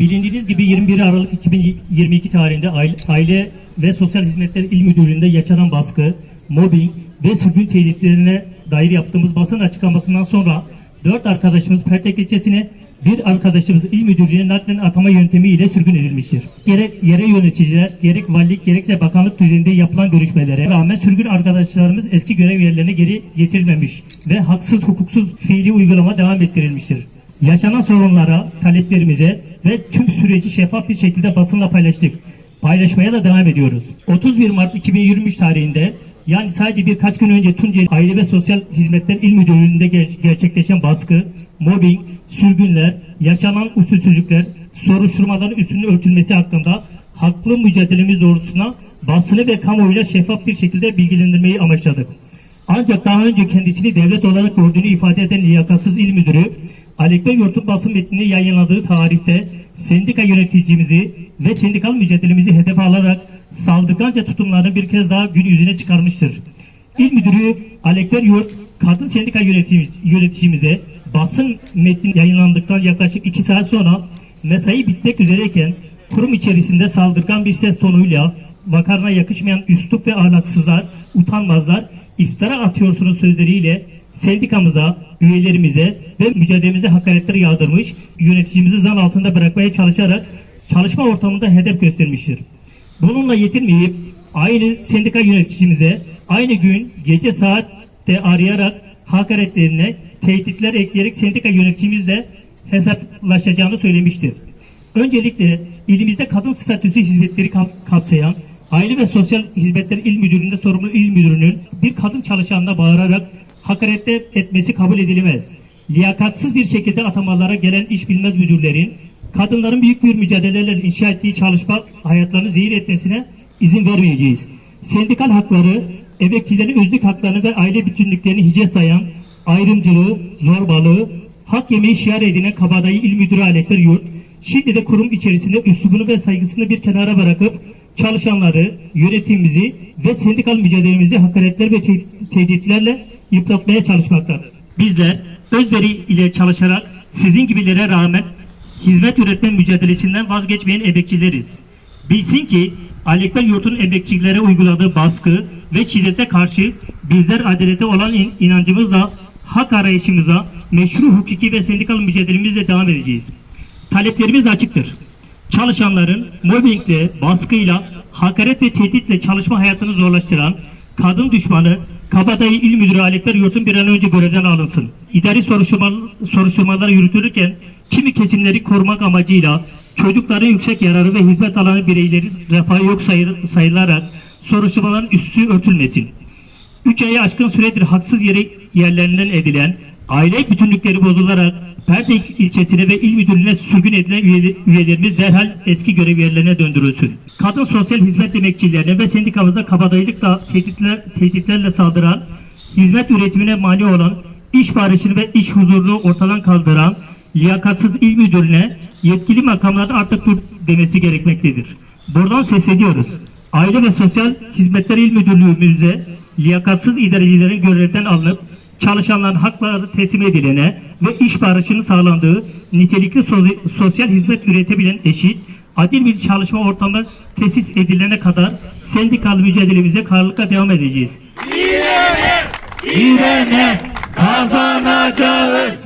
Bilindiğiniz gibi 21 Aralık 2022 tarihinde Aile- ve Sosyal Hizmetler İl Müdürlüğü'nde yaşanan baskı, mobbing ve sürgün tehditlerine dair yaptığımız basın açıklamasından sonra 4 arkadaşımız Pertek ilçesine, bir arkadaşımız İl Müdürlüğü'ne naklen atama yöntemiyle sürgün edilmiştir. Gerek yere yöneticiler, gerek valilik, gerekse bakanlık düzeyinde yapılan görüşmelere rağmen sürgün arkadaşlarımız eski görev yerlerine geri getirilmemiş ve haksız hukuksuz fiili uygulama devam ettirilmiştir. Yaşanan sorunlara, taleplerimize ve tüm süreci şeffaf bir şekilde basınla paylaştık. Paylaşmaya da devam ediyoruz. 31 Mart 2023 tarihinde yani sadece birkaç gün önce Tunceli Aile ve Sosyal Hizmetler İl Müdürlüğü'nde ger- gerçekleşen baskı, mobbing, sürgünler, yaşanan usulsüzlükler, soruşturmaların üstünün örtülmesi hakkında haklı mücadelemiz doğrultusunda basını ve kamuoyuyla şeffaf bir şekilde bilgilendirmeyi amaçladık. Ancak daha önce kendisini devlet olarak gördüğünü ifade eden liyakatsız il müdürü, Alekber Yurt'un basın metnini yayınladığı tarihte sendika yöneticimizi ve sendikal mücadelemizi hedef alarak saldırganca tutumlarını bir kez daha gün yüzüne çıkarmıştır. İl müdürü Alekber Yurt, kadın sendika yönetici- yöneticimize basın metni yayınlandıktan yaklaşık iki saat sonra mesai bitmek üzereyken kurum içerisinde saldırgan bir ses tonuyla vakarına yakışmayan üslup ve ahlaksızlar, utanmazlar, iftira atıyorsunuz sözleriyle sendikamıza, üyelerimize ve mücadelemize hakaretler yağdırmış, yöneticimizi zan altında bırakmaya çalışarak çalışma ortamında hedef göstermiştir. Bununla yetinmeyip aynı sendika yöneticimize aynı gün gece saatte arayarak hakaretlerine tehditler ekleyerek sendika yöneticimizle hesaplaşacağını söylemiştir. Öncelikle ilimizde kadın statüsü hizmetleri kap- kapsayan Aile ve Sosyal Hizmetler İl Müdürlüğü'nde sorumlu il müdürünün bir kadın çalışanına bağırarak hakarette etmesi kabul edilemez. Liyakatsız bir şekilde atamalara gelen iş bilmez müdürlerin kadınların büyük bir mücadelelerle inşa ettiği çalışma hayatlarını zehir etmesine izin vermeyeceğiz. Sendikal hakları, emekçilerin özlük haklarını ve aile bütünlüklerini hice sayan ayrımcılığı, zorbalığı, hak yemeği şiar edinen kabadayı il müdürü Alekber Yurt, şimdi de kurum içerisinde üslubunu ve saygısını bir kenara bırakıp çalışanları, yönetimimizi ve sendikal mücadelemizi hakaretler ve te- tehditlerle yıpratmaya çalışmaktadır. Bizler özveri ile çalışarak sizin gibilere rağmen hizmet üretme mücadelesinden vazgeçmeyen emekçileriz. Bilsin ki Alekber Yurt'un emekçilere uyguladığı baskı ve şiddete karşı bizler adalete olan in- inancımızla hak arayışımıza meşru hukuki ve sendikal mücadelemizle devam edeceğiz. Taleplerimiz açıktır. Çalışanların mobbingle, baskıyla, hakaret ve tehditle çalışma hayatını zorlaştıran kadın düşmanı Kabadayı İl Müdürü Alekber Yurt'un bir an önce görevden alınsın. İdari soruşturma, soruşturmalar yürütülürken kimi kesimleri korumak amacıyla çocukların yüksek yararı ve hizmet alanı bireyleri refahı yok sayı- sayılarak soruşturmaların üstü örtülmesin. 3 ayı aşkın süredir haksız yere yerlerinden edilen, aile bütünlükleri bozularak Pertek ilçesine ve il müdürlüğüne sürgün edilen üye- üyelerimiz derhal eski görev yerlerine döndürülsün. Kadın sosyal hizmet emekçilerine ve sendikamıza kabadayılıkla tehditler, tehditlerle saldıran, hizmet üretimine mani olan, iş barışını ve iş huzurunu ortadan kaldıran, liyakatsız il müdürüne yetkili makamların artık dur demesi gerekmektedir. Buradan sesleniyoruz. Aile ve Sosyal Hizmetler İl Müdürlüğümüzde liyakatsız idarecilerin görevden alınıp çalışanların hakları teslim edilene ve iş barışının sağlandığı nitelikli so- sosyal hizmet üretebilen eşit, adil bir çalışma ortamı tesis edilene kadar sendikal mücadelemize kararlılıkla devam edeceğiz. İrene kazanacağız.